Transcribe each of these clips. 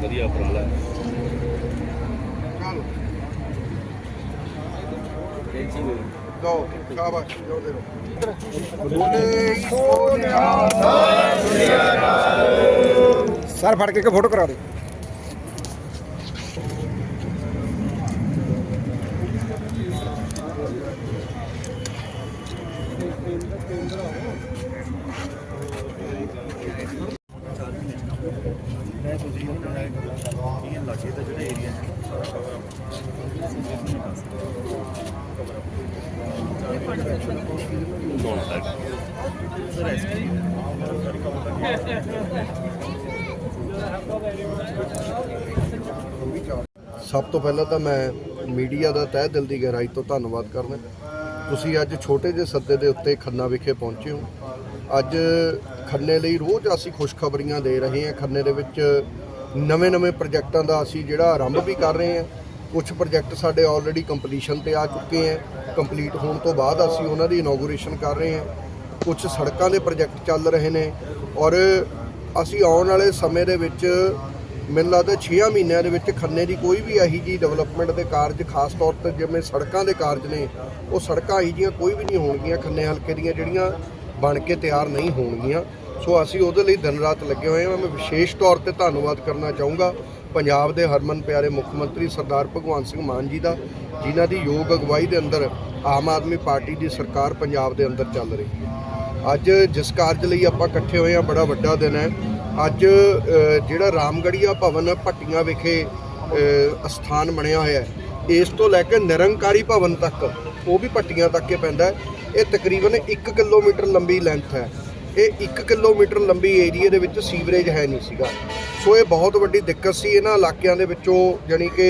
ਵਧੀਆ ਉਪਰਾਲਾ ਹੈ ਦੋ ਸ਼ਾਬਾਸ਼ ਜੋ ਦੇ ਬੋਲੇ ਸੋਨਿਆ ਸਰ ਫੜ ਕੇ ਇੱਕ ਫੋਟੋ ਕਰਾ ਦੇ ਸਭ ਤੋਂ ਪਹਿਲਾਂ ਤਾਂ ਮੈਂ ਮੀਡੀਆ ਦਾ ਤਹਿ ਦਿਲ ਦੀ ਗਹਿਰਾਈ ਤੋਂ ਧੰਨਵਾਦ ਕਰਦਾ। ਤੁਸੀਂ ਅੱਜ ਛੋਟੇ ਜਿਹੇ ਸੱਦੇ ਦੇ ਉੱਤੇ ਖੰਨਾ ਵਿਖੇ ਪਹੁੰਚੇ ਹੋ। ਅੱਜ ਖੰਨੇ ਲਈ ਰੋਜ਼ ਅਸੀਂ ਖੁਸ਼ਖਬਰੀਆਂ ਦੇ ਰਹੇ ਹਾਂ। ਖੰਨੇ ਦੇ ਵਿੱਚ ਨਵੇਂ-ਨਵੇਂ ਪ੍ਰੋਜੈਕਟਾਂ ਦਾ ਅਸੀਂ ਜਿਹੜਾ ਆਰੰਭ ਵੀ ਕਰ ਰਹੇ ਹਾਂ। ਕੁਝ ਪ੍ਰੋਜੈਕਟ ਸਾਡੇ ਆਲਰੇਡੀ ਕੰਪਲੀਸ਼ਨ ਤੇ ਆ ਚੁੱਕੇ ਹੈ। ਕੰਪਲੀਟ ਹੋਣ ਤੋਂ ਬਾਅਦ ਅਸੀਂ ਉਹਨਾਂ ਦੀ ਇਨੋਗੂਰੇਸ਼ਨ ਕਰ ਰਹੇ ਹਾਂ। ਕੁਝ ਸੜਕਾਂ ਦੇ ਪ੍ਰੋਜੈਕਟ ਚੱਲ ਰਹੇ ਨੇ ਔਰ ਅਸੀਂ ਆਉਣ ਵਾਲੇ ਸਮੇਂ ਦੇ ਵਿੱਚ ਮੈਨੂੰ ਲੱਗਦਾ 6 ਮਹੀਨਿਆਂ ਦੇ ਵਿੱਚ ਖੰਨੇ ਦੀ ਕੋਈ ਵੀ ਇਹੀ ਜੀ ਡਿਵੈਲਪਮੈਂਟ ਦੇ ਕਾਰਜ, ਖਾਸ ਤੌਰ ਤੇ ਜਿਵੇਂ ਸੜਕਾਂ ਦੇ ਕਾਰਜ ਨੇ, ਉਹ ਸੜਕਾਂ ਇਹੀ ਜੀਆਂ ਕੋਈ ਵੀ ਨਹੀਂ ਹੋਣਗੀਆਂ, ਖੰਨੇ ਹਲਕੇ ਦੀਆਂ ਜਿਹੜੀਆਂ ਬਣ ਕੇ ਤਿਆਰ ਨਹੀਂ ਹੋਣਗੀਆਂ। ਸੋ ਅਸੀਂ ਉਹਦੇ ਲਈ ਦਿਨ ਰਾਤ ਲੱਗੇ ਹੋਏ ਹਾਂ। ਮੈਂ ਵਿਸ਼ੇਸ਼ ਤੌਰ ਤੇ ਧੰਨਵਾਦ ਕਰਨਾ ਚਾਹੂੰਗਾ। ਪੰਜਾਬ ਦੇ ਹਰਮਨ ਪਿਆਰੇ ਮੁੱਖ ਮੰਤਰੀ ਸਰਦਾਰ ਭਗਵੰਤ ਸਿੰਘ ਮਾਨ ਜੀ ਦਾ ਜਿਨ੍ਹਾਂ ਦੀ ਯੋਗ ਅਗਵਾਈ ਦੇ ਅੰਦਰ ਆਮ ਆਦਮੀ ਪਾਰਟੀ ਦੀ ਸਰਕਾਰ ਪੰਜਾਬ ਦੇ ਅੰਦਰ ਚੱਲ ਰਹੀ ਹੈ। ਅੱਜ ਜਿਸ ਕਾਰਜ ਲਈ ਆਪਾਂ ਇਕੱਠੇ ਹੋਏ ਆ ਬੜਾ ਵੱਡਾ ਦਿਨ ਹੈ। ਅੱਜ ਜਿਹੜਾ ਰਾਮਗੜੀਆ ਭਵਨ ਭੱਟੀਆਂ ਵਿਖੇ ਅ, ਅਸਥਾਨ ਬਣਿਆ ਹੋਇਆ ਹੈ। ਇਸ ਤੋਂ ਲੈ ਕੇ ਨਿਰੰਕਾਰੀ ਭਵਨ ਤੱਕ ਉਹ ਵੀ ਭੱਟੀਆਂ ਤੱਕ ਹੀ ਪੈਂਦਾ ਇਹ ਤਕਰੀਬਨ 1 ਕਿਲੋਮੀਟਰ ਲੰਬੀ ਲੈਂਥ ਹੈ। ਇਹ 1 ਕਿਲੋਮੀਟਰ ਲੰਬੀ ਏਰੀਆ ਦੇ ਵਿੱਚ ਸੀਵਰੇਜ ਹੈ ਨਹੀਂ ਸੀਗਾ। ਸੋ ਇਹ ਬਹੁਤ ਵੱਡੀ ਦਿੱਕਤ ਸੀ। ਇਹਨਾਂ ਇਲਾਕਿਆਂ ਦੇ ਵਿੱਚੋਂ ਜਾਣੀ ਕਿ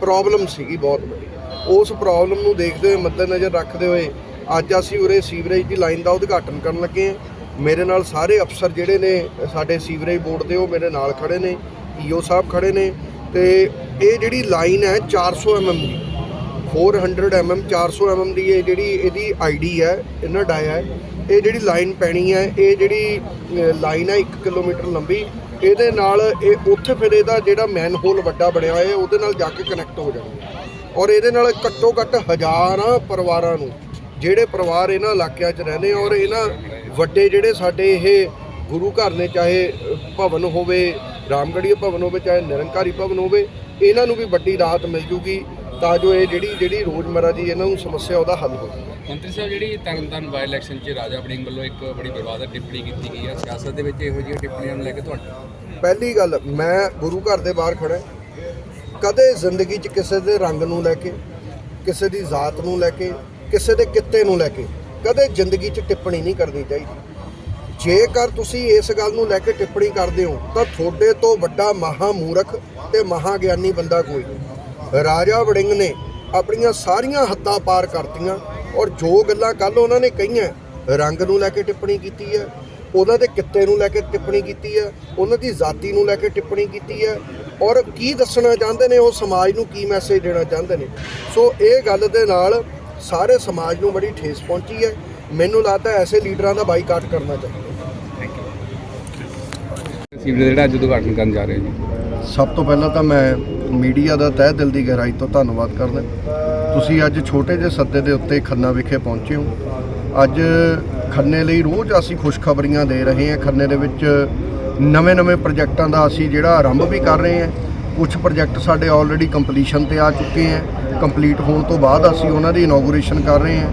ਪ੍ਰੋਬਲਮ ਸੀਗੀ ਬਹੁਤ ਵੱਡੀ। ਉਸ ਪ੍ਰੋਬਲਮ ਨੂੰ ਦੇਖਦੇ ਹੋਏ, ਮੱਦੇਨਜ਼ਰ ਰੱਖਦੇ ਹੋਏ ਅੱਜ ਅਸੀਂ ਉਰੇ ਸੀਵਰੇਜ ਦੀ ਲਾਈਨ ਦਾ ਉਦਘਾਟਨ ਕਰਨ ਲੱਗੇ ਹਾਂ। ਮੇਰੇ ਨਾਲ ਸਾਰੇ ਅਫਸਰ ਜਿਹੜੇ ਨੇ, ਸਾਡੇ ਸੀਵਰੇਜ ਬੋਰਡ ਦੇ, ਉਹ ਮੇਰੇ ਨਾਲ ਖੜੇ ਨੇ ਈਓ ਸਾਹਿਬ ਖੜੇ ਨੇ ਤੇ ਇਹ ਜਿਹੜੀ ਲਾਈਨ ਹੈ 400 mm ਦੀ। 400 mm 400 mm ਦੀ ਇਹ ਜਿਹੜੀ, ਇਹਦੀ ਆਈਡੀ ਹੈ ਇਹਨਾਂ ਡਾਇਆ ਹੈ। ਇਹ ਜਿਹੜੀ ਲਾਈਨ ਪੈਣੀ ਹੈ, ਇਹ ਜਿਹੜੀ ਲਾਈਨ ਹੈ 1 ਕਿਲੋਮੀਟਰ ਲੰਬੀ, ਇਹਦੇ ਨਾਲ ਇਹ ਉੱਥੇ ਫਿਰ ਇਹਦਾ ਜਿਹੜਾ ਮੈਨ ਹੋਲ ਵੱਡਾ ਬਣਿਆ ਹੋਇਆ, ਉਹਦੇ ਨਾਲ ਜਾ ਕੇ ਕਨੈਕਟ ਹੋ ਜਾਣੀ। ਔਰ ਇਹਦੇ ਨਾਲ ਘੱਟੋ ਘੱਟ ਹਜ਼ਾਰਾਂ ਪਰਿਵਾਰਾਂ ਨੂੰ, ਜਿਹੜੇ ਪਰਿਵਾਰ ਇਹਨਾਂ ਇਲਾਕਿਆਂ 'ਚ ਰਹਿੰਦੇ ਔਰ ਇਹਨਾਂ ਵੱਡੇ ਜਿਹੜੇ ਸਾਡੇ ਇਹ ਗੁਰੂ ਘਰ ਨੇ, ਚਾਹੇ ਭਵਨ ਹੋਵੇ ਰਾਮਗੜੀਆ ਭਵਨ ਹੋਵੇ, ਚਾਹੇ ਨਿਰੰਕਾਰੀ ਭਵਨ ਹੋਵੇ, ਇਹਨਾਂ ਨੂੰ ਵੀ ਵੱਡੀ ਰਾਹਤ ਮਿਲ ਜੂਗੀ। ਤਾਂ ਜੋ ਇਹ ਜਿਹੜੀ ਜਿਹੜੀ ਰੋਜ਼ਮਰਰਾ ਦੀ ਇਹਨਾਂ ਨੂੰ ਸਮੱਸਿਆ ਉਹਦਾ ਹੱਲ ਹੋ ਜਾਵੇ ਮੰਤਰੀ ਸਾਹਿਬ ਜਿਹੜੀ ਤਰਨਤਾਰਨ ਬਾਈ ਇਲੈਕਸ਼ਨ 'ਚ ਰਾਜਾ ਵੜਿੰਗ ਵੱਲੋਂ ਇੱਕ ਬੜੀ ਵਿਵਾਦਤ ਟਿੱਪਣੀ ਕੀਤੀ ਗਈ ਹੈ ਸਿਆਸਤ ਦੇ ਵਿੱਚ ਇਹੋ ਜਿਹੀਆਂ ਟਿੱਪਣੀਆਂ ਨੂੰ ਲੈ ਕੇ ਤੁਹਾਡਾ ਪਹਿਲੀ ਗੱਲ ਮੈਂ ਗੁਰੂ ਘਰ ਦੇ ਬਾਹਰ ਖੜਾ ਕਦੇ ਜ਼ਿੰਦਗੀ 'ਚ ਕਿਸੇ ਦੇ ਰੰਗ ਨੂੰ ਲੈ ਕੇ ਕਿਸੇ ਦੀ ਜ਼ਾਤ ਨੂੰ ਲੈ ਕੇ ਕਿਸੇ ਦੇ ਕਿੱਤੇ ਨੂੰ ਲੈ ਕੇ ਕਦੇ ਜ਼ਿੰਦਗੀ 'ਚ ਟਿੱਪਣੀ ਨਹੀਂ ਕਰਨੀ ਚਾਹੀਦੀ। ਜੇਕਰ ਤੁਸੀਂ ਇਸ ਗੱਲ ਨੂੰ ਲੈ ਕੇ ਟਿੱਪਣੀ ਕਰਦੇ ਹੋ ਤਾਂ ਤੁਹਾਡੇ ਤੋਂ ਵੱਡਾ ਮਹਾ ਮੂਰਖ ਤੇ ਮਹਾ ਗਿਆਨੀ ਬੰਦਾ ਕੋਈ ਨਹੀਂ। ਰਾਜਾ ਵੜਿੰਗ ਨੇ ਆਪਣੀਆਂ ਸਾਰੀਆਂ ਹੱਦਾਂ ਪਾਰ ਕਰਤੀਆਂ ਔਰ ਜੋ ਗੱਲਾਂ ਕੱਲ ਉਹਨਾਂ ਨੇ ਕਹੀਆਂ ਰੰਗ ਨੂੰ ਲੈ ਕੇ ਟਿੱਪਣੀ ਕੀਤੀ ਹੈ ਉਹਨਾਂ ਦੇ ਕਿੱਤੇ ਨੂੰ ਲੈ ਕੇ ਟਿੱਪਣੀ ਕੀਤੀ ਹੈ ਉਹਨਾਂ ਦੀ ਜ਼ਾਤੀ ਨੂੰ ਲੈ ਕੇ ਟਿੱਪਣੀ ਕੀਤੀ ਹੈ ਔਰ ਕੀ ਦੱਸਣਾ ਚਾਹੁੰਦੇ ਨੇ ਉਹ ਸਮਾਜ ਨੂੰ ਕੀ ਮੈਸੇਜ ਦੇਣਾ ਚਾਹੁੰਦੇ ਨੇ। ਸੋ ਇਹ ਗੱਲ ਦੇ ਨਾਲ ਸਾਰੇ ਸਮਾਜ ਨੂੰ ਬੜੀ ਠੇਸ ਪਹੁੰਚੀ ਹੈ। ਮੈਨੂੰ ਲੱਗਦਾ ਐਸੇ ਲੀਡਰਾਂ ਦਾ ਬਾਈਕਾਟ ਕਰਨਾ ਚਾਹੀਦਾ ਸੀਵਰੇਜ ਜਿਹੜਾ ਅੱਜ ਉਦਘਾਟਨ ਕਰਨ ਜਾ ਰਹੇ ਜੀ ਸਭ ਤੋਂ ਪਹਿਲਾਂ ਤਾਂ ਮੈਂ ਮੀਡੀਆ ਦਾ ਤਹਿ ਦਿਲ ਦੀ ਗਹਿਰਾਈ ਤੋਂ ਧੰਨਵਾਦ ਕਰਦਾ। ਤੁਸੀਂ ਅੱਜ ਛੋਟੇ ਜਿਹੇ ਸੱਦੇ ਦੇ ਉੱਤੇ ਖੰਨਾ ਵਿਖੇ ਪਹੁੰਚੇ ਹੋ। ਅੱਜ ਖੰਨੇ ਲਈ ਰੋਜ਼ ਅਸੀਂ ਖੁਸ਼ਖਬਰੀਆਂ ਦੇ ਰਹੇ ਹਾਂ। ਖੰਨੇ ਦੇ ਵਿੱਚ ਨਵੇਂ-ਨਵੇਂ ਪ੍ਰੋਜੈਕਟਾਂ ਦਾ ਅਸੀਂ ਜਿਹੜਾ ਆਰੰਭ ਵੀ ਕਰ ਰਹੇ ਹਾਂ। ਕੁਝ ਪ੍ਰੋਜੈਕਟ ਸਾਡੇ ਆਲਰੇਡੀ ਕੰਪਲੀਸ਼ਨ ਤੇ ਆ ਚੁੱਕੇ ਹੈ। ਕੰਪਲੀਟ ਹੋਣ ਤੋਂ ਬਾਅਦ ਅਸੀਂ ਉਹਨਾਂ ਦੀ ਇਨੋਗੂਰੇਸ਼ਨ ਕਰ ਰਹੇ ਹਾਂ।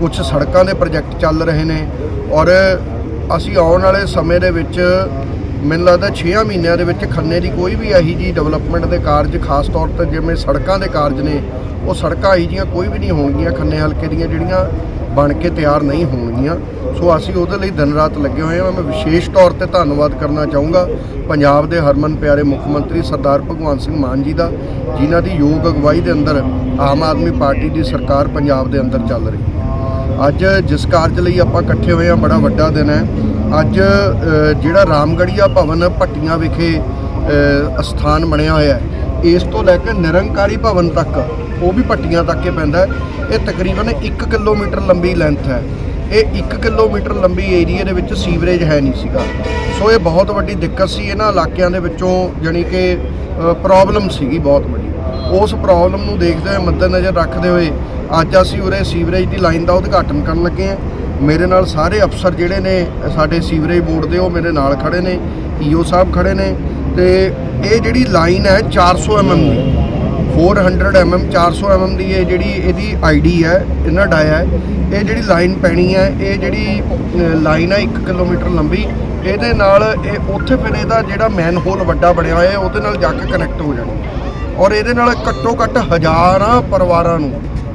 ਕੁਝ ਸੜਕਾਂ ਦੇ ਪ੍ਰੋਜੈਕਟ ਚੱਲ ਰਹੇ ਨੇ। ਔਰ ਅਸੀਂ ਆਉਣ ਵਾਲੇ ਸਮੇਂ ਦੇ ਵਿੱਚ ਮੈਨੂੰ ਲੱਗਦਾ 6 ਮਹੀਨਿਆਂ ਦੇ ਵਿੱਚ ਖੰਨੇ ਦੀ ਕੋਈ ਵੀ ਇਹੀ ਜੀ ਡਿਵੈਲਪਮੈਂਟ ਦੇ ਕਾਰਜ, ਖਾਸ ਤੌਰ ਤੇ ਜਿਵੇਂ ਸੜਕਾਂ ਦੇ ਕਾਰਜ ਨੇ, ਉਹ ਸੜਕਾਂ ਇਹੀ ਜੀਆਂ ਕੋਈ ਵੀ ਨਹੀਂ ਹੋਣਗੀਆਂ, ਖੰਨੇ ਹਲਕੇ ਦੀਆਂ ਜਿਹੜੀਆਂ ਬਣ ਕੇ ਤਿਆਰ ਨਹੀਂ ਹੋਣਗੀਆਂ। ਸੋ ਅਸੀਂ ਉਹਦੇ ਲਈ ਦਿਨ ਰਾਤ ਲੱਗੇ ਹੋਏ ਹਾਂ। ਮੈਂ ਵਿਸ਼ੇਸ਼ ਤੌਰ ਤੇ ਧੰਨਵਾਦ ਕਰਨਾ ਚਾਹੂੰਗਾ ਪੰਜਾਬ ਦੇ ਹਰਮਨ ਪਿਆਰੇ ਮੁੱਖ ਮੰਤਰੀ ਸਰਦਾਰ ਭਗਵੰਤ ਸਿੰਘ ਮਾਨ ਜੀ ਦਾ, ਜਿਨ੍ਹਾਂ ਦੀ ਯੋਗ ਅਗਵਾਈ ਦੇ ਅੰਦਰ ਆਮ ਆਦਮੀ ਪਾਰਟੀ ਦੀ ਸਰਕਾਰ ਪੰਜਾਬ ਦੇ ਅੰਦਰ ਚੱਲ ਰਹੀ ਹੈ। ਅੱਜ ਜਿਸ ਕਾਰਜ ਲਈ ਆਪਾਂ ਇਕੱਠੇ ਹੋਏ ਹਾਂ, ਬੜਾ ਵੱਡਾ ਦਿਨ ਹੈ। ਅੱਜ ਜਿਹੜਾ ਰਾਮਗੜੀਆ ਭਵਨ ਭੱਟੀਆਂ ਵਿਖੇ ਅ, ਅਸਥਾਨ ਬਣਿਆ ਹੋਇਆ ਹੈ ਇਸ ਤੋਂ ਲੈ ਕੇ ਨਿਰੰਕਾਰੀ ਭਵਨ ਤੱਕ ਉਹ ਵੀ ਪੱਟੀਆਂ ਤੱਕ ਹੀ ਪੈਂਦਾ ਇਹ ਤਕਰੀਬਨ 1 ਕਿਲੋਮੀਟਰ ਲੰਬੀ ਲੈਂਥ ਹੈ। ਇਹ 1 ਕਿਲੋਮੀਟਰ ਲੰਬੀ ਏਰੀਆ ਦੇ ਵਿੱਚ ਸੀਵਰੇਜ ਹੈ ਨਹੀਂ ਸੀਗਾ। ਸੋ ਇਹ ਬਹੁਤ ਵੱਡੀ ਦਿੱਕਤ ਸੀ ਇਹਨਾਂ ਇਲਾਕਿਆਂ ਦੇ ਵਿੱਚੋਂ ਜਾਣੀ ਕਿ ਪ੍ਰੋਬਲਮ ਸੀਗੀ ਬਹੁਤ ਵੱਡੀ। ਉਸ ਪ੍ਰੋਬਲਮ ਨੂੰ ਦੇਖਦੇ ਹੋਏ ਮੱਦੇਨਜ਼ਰ ਰੱਖਦੇ ਹੋਏ ਅੱਜ ਅਸੀਂ ਉਰੇ ਸੀਵਰੇਜ ਦੀ ਲਾਈਨ ਦਾ ਉਦਘਾਟਨ ਕਰਨ ਲੱਗੇ ਹਾਂ। ਮੇਰੇ ਨਾਲ ਸਾਰੇ ਅਫਸਰ ਜਿਹੜੇ ਨੇ, ਸਾਡੇ ਸੀਵਰੇਜ ਬੋਰਡ ਦੇ, ਉਹ ਮੇਰੇ ਨਾਲ ਖੜੇ ਨੇ, ਈਓ ਸਾਹਿਬ ਖੜੇ ਨੇ, ਤੇ ਇਹ ਜਿਹੜੀ ਲਾਈਨ ਹੈ 400 mm ਦੀ 400 mm 400 mm ਦੀ ਇਹ ਜਿਹੜੀ ਇਹਦੀ ਆਈਡੀ ਹੈ, ਇਹਨਾਂ ਡਾਇਆ ਹੈ, ਇਹ ਜਿਹੜੀ ਲਾਈਨ ਪੈਣੀ ਹੈ, ਇਹ ਜਿਹੜੀ ਲਾਈਨ ਹੈ 1 ਕਿਲੋਮੀਟਰ ਲੰਬੀ, ਇਹਦੇ ਨਾਲ ਇਹ ਉੱਥੇ ਫਿਰ ਇਹਦਾ ਜਿਹੜਾ ਮੈਨ ਹੋਲ ਵੱਡਾ ਬਣਿਆ ਹੋਇਆ, ਉਹਦੇ ਨਾਲ ਜਾ ਕੇ ਕਨੈਕਟ ਹੋ ਜਾਣੀ। ਔਰ ਇਹਦੇ ਨਾਲ ਘੱਟੋ ਘੱਟ ਹਜ਼ਾਰਾਂ ਪਰਿਵਾਰਾਂ ਨੂੰ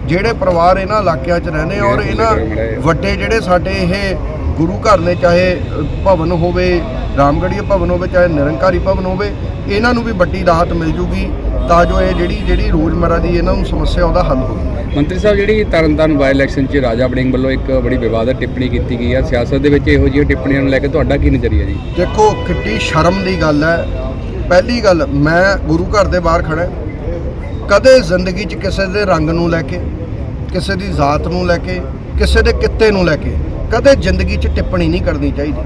ਜਿਹੜੇ ਪਰਿਵਾਰ ਇਹਨਾਂ ਇਲਾਕਿਆਂ 'ਚ ਰਹਿੰਦੇ ਔਰ ਇਹਨਾਂ ਵੱਡੇ ਜਿਹੜੇ ਸਾਡੇ ਇਹ ਗੁਰੂ ਘਰ ਨੇ ਚਾਹੇ ਭਵਨ ਹੋਵੇ ਰਾਮਗੜੀਆ ਭਵਨ ਹੋਵੇ ਚਾਹੇ ਨਿਰੰਕਾਰੀ ਭਵਨ ਹੋਵੇ ਇਹਨਾਂ ਨੂੰ ਵੀ ਵੱਡੀ ਰਾਹਤ ਮਿਲ ਜੂਗੀ ਤਾਂ ਜੋ ਇਹ ਜਿਹੜੀ ਜਿਹੜੀ ਰੋਜ਼ਮਰਰਾ ਦੀ ਇਹਨਾਂ ਨੂੰ ਸਮੱਸਿਆ ਉਹਦਾ ਹੱਲ ਹੋਵੇ। ਮੰਤਰੀ ਸਾਹਿਬ ਜਿਹੜੀ ਤਰਨਤਾਰਨ ਬਾਈ ਇਲੈਕਸ਼ਨ 'ਚ ਰਾਜਾ ਵੜਿੰਗ ਵੱਲੋਂ ਇੱਕ ਬੜੀ ਵਿਵਾਦਤ ਟਿੱਪਣੀ ਕੀਤੀ ਗਈ ਹੈ ਸਿਆਸਤ ਦੇ ਵਿੱਚ ਇਹੋ ਜਿਹੀਆਂ ਟਿੱਪਣੀਆਂ ਨੂੰ ਲੈ ਕੇ ਤੁਹਾਡਾ ਕੀ ਨਜ਼ਰੀਆ ਜੀ? ਦੇਖੋ ਕਿੱਡੀ ਸ਼ਰਮ ਦੀ ਗੱਲ ਹੈ। ਪਹਿਲੀ ਗੱਲ ਮੈਂ ਗੁਰੂ ਘਰ ਦੇ ਬਾਹਰ ਖੜਾ ਕਦੇ ਜ਼ਿੰਦਗੀ 'ਚ ਕਿਸੇ ਦੇ ਰੰਗ ਨੂੰ ਲੈ ਕੇ, ਕਿਸੇ ਦੀ ਜ਼ਾਤ ਨੂੰ ਲੈ ਕੇ, ਕਿਸੇ ਦੇ ਕਿੱਤੇ ਨੂੰ ਲੈ ਕੇ ਕਦੇ ਜ਼ਿੰਦਗੀ 'ਚ ਟਿੱਪਣੀ ਨਹੀਂ ਕਰਨੀ ਚਾਹੀਦੀ।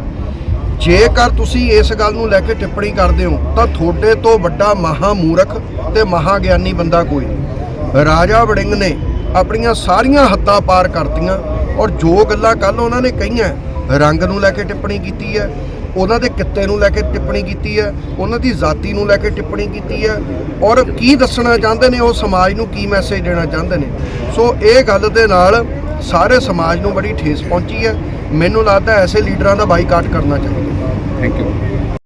ਜੇਕਰ ਤੁਸੀਂ ਇਸ ਗੱਲ ਨੂੰ ਲੈ ਕੇ ਟਿੱਪਣੀ ਕਰਦੇ ਹੋ, ਤਾਂ ਤੁਹਾਡੇ ਤੋਂ ਵੱਡਾ ਮਹਾ ਮੂਰਖ ਤੇ ਮਹਾ ਗਿਆਨੀ ਬੰਦਾ ਕੋਈ ਰਾਜਾ ਵੜਿੰਗ ਨੇ ਆਪਣੀਆਂ ਸਾਰੀਆਂ ਹੱਦਾਂ ਪਾਰ ਕਰਤੀਆਂ ਔਰ ਜੋ ਗੱਲਾਂ ਕੱਲ ਉਹਨਾਂ ਨੇ ਕਹੀਆਂ, ਰੰਗ ਨੂੰ ਲੈ ਕੇ ਟਿੱਪਣੀ ਕੀਤੀ ਹੈ ਉਹਨਾਂ ਦੇ ਕਿੱਤੇ ਨੂੰ ਲੈ ਕੇ ਟਿੱਪਣੀ ਕੀਤੀ ਹੈ, ਉਹਨਾਂ ਦੀ ਜ਼ਾਤੀ ਨੂੰ ਲੈ ਕੇ ਟਿੱਪਣੀ ਕੀਤੀ ਹੈ ਔਰ ਕੀ ਦੱਸਣਾ ਚਾਹੁੰਦੇ ਨੇ, ਉਹ ਸਮਾਜ ਨੂੰ ਕੀ ਮੈਸੇਜ ਦੇਣਾ ਚਾਹੁੰਦੇ ਨੇ। ਸੋ ਇਹ ਗੱਲ ਦੇ ਨਾਲ ਸਾਰੇ ਸਮਾਜ ਨੂੰ ਬੜੀ ਠੇਸ ਪਹੁੰਚੀ ਹੈ। ਮੈਨੂੰ ਲੱਗਦਾ ਐਸੇ ਲੀਡਰਾਂ ਦਾ ਬਾਈਕਾਟ ਕਰਨਾ ਚਾਹੀਦਾ। Thank you